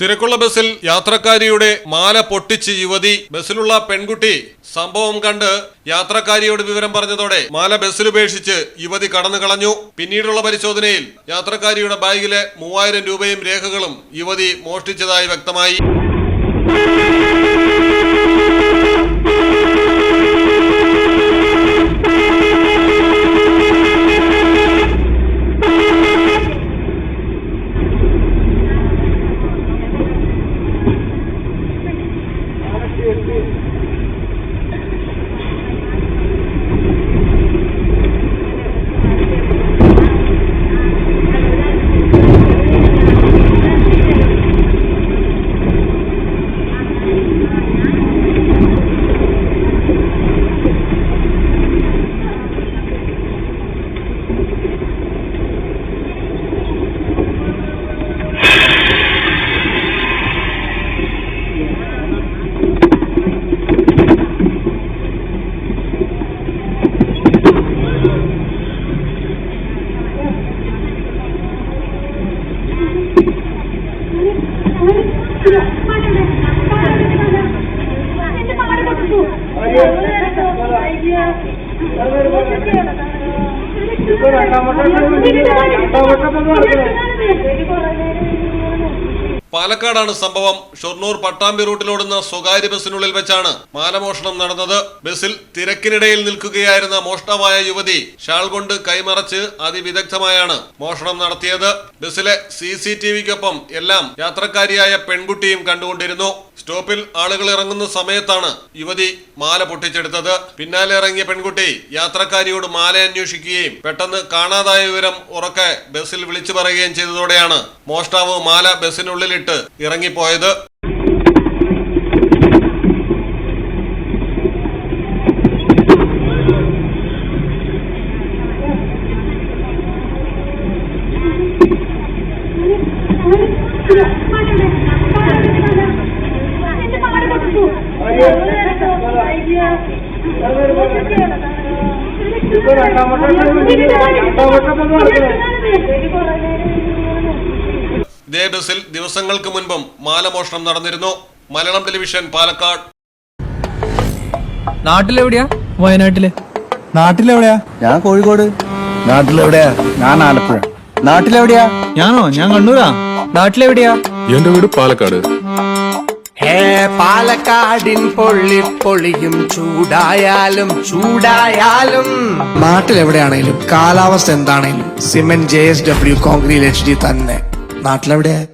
തിരക്കുള്ള ബസ്സിൽ യാത്രക്കാരിയുടെ മാല പൊട്ടിച്ച് യുവതി ബസ്സിലുള്ള പെൺകുട്ടി സംഭവം കണ്ട് യാത്രക്കാരിയോട് വിവരം പറഞ്ഞതോടെ മാല ബസ്സിൽ ഉപേക്ഷിച്ച് യുവതി കടന്നു കളഞ്ഞു. പിന്നീടുള്ള പരിശോധനയിൽ യാത്രക്കാരിയുടെ ബാഗിലെ മൂവായിരം രൂപയും രേഖകളും യുവതി മോഷ്ടിച്ചതായി വ്യക്തമായി. టమాటా టమాటా പാലക്കാടാണ് സംഭവം. ഷൊർണൂർ പട്ടാമ്പി റൂട്ടിലോടുന്ന സ്വകാര്യ ബസ്സിനുള്ളിൽ വെച്ചാണ് മാലമോഷണം നടന്നത്. ബസ്സിൽ തിരക്കിനിടയിൽ നിൽക്കുകയായിരുന്ന മോഷ്ടാവായ യുവതി ഷാൾ കൊണ്ട് കൈമറച്ച് അതിവിദഗ്ധമായാണ് മോഷണം നടത്തിയത്. ബസ്സിലെ സി സി ടി വിക്കൊപ്പം എല്ലാം യാത്രക്കാരിയായ പെൺകുട്ടിയും കണ്ടുകൊണ്ടിരുന്നു. സ്റ്റോപ്പിൽ ആളുകൾ ഇറങ്ങുന്ന സമയത്താണ് യുവതി മാല പൊട്ടിച്ചെടുത്തത്. പിന്നാലെ ഇറങ്ങിയ പെൺകുട്ടി യാത്രക്കാരിയോട് മാല അന്വേഷിക്കുകയും പെട്ടെന്ന് കാണാതായ വിവരം ഉറക്കെ ബസ്സിൽ വിളിച്ചു പറയുകയും ചെയ്തതോടെയാണ് മോഷ്ടാവ് മാല ബസ്സിനുള്ളിലിട്ട് ഇറങ്ങിപ്പോയത്. ഇതേ ബസ്സിൽ ദിവസങ്ങൾക്ക് മുൻപും മാലമോഷണം നടന്നിരുന്നു. മലയാളം ടെലിവിഷൻ പാലക്കാട്. നാട്ടിലെവിടെയാ? വയനാട്ടിൽ. നാട്ടിലെവിടെയാ? ഞാൻ കോഴിക്കോട്. നാട്ടിലെവിടെയാ? ഞാൻ ആലപ്പുഴ. നാട്ടിലെവിടെയാ? ഞാനോ? ഞാൻ കണ്ണൂരാ. നാട്ടിലെവിടെയാ? എന്റെ വീട് പാലക്കാട്. പാലക്കാടിൻ പൊള്ളി പൊളിയും ചൂടായാലും ചൂടായാലും. നാട്ടിലെവിടെയാണേലും കാലാവസ്ഥ എന്താണെങ്കിലും cement J S W concrete H D തന്നെ. നാട്ടിലെവിടെയാ?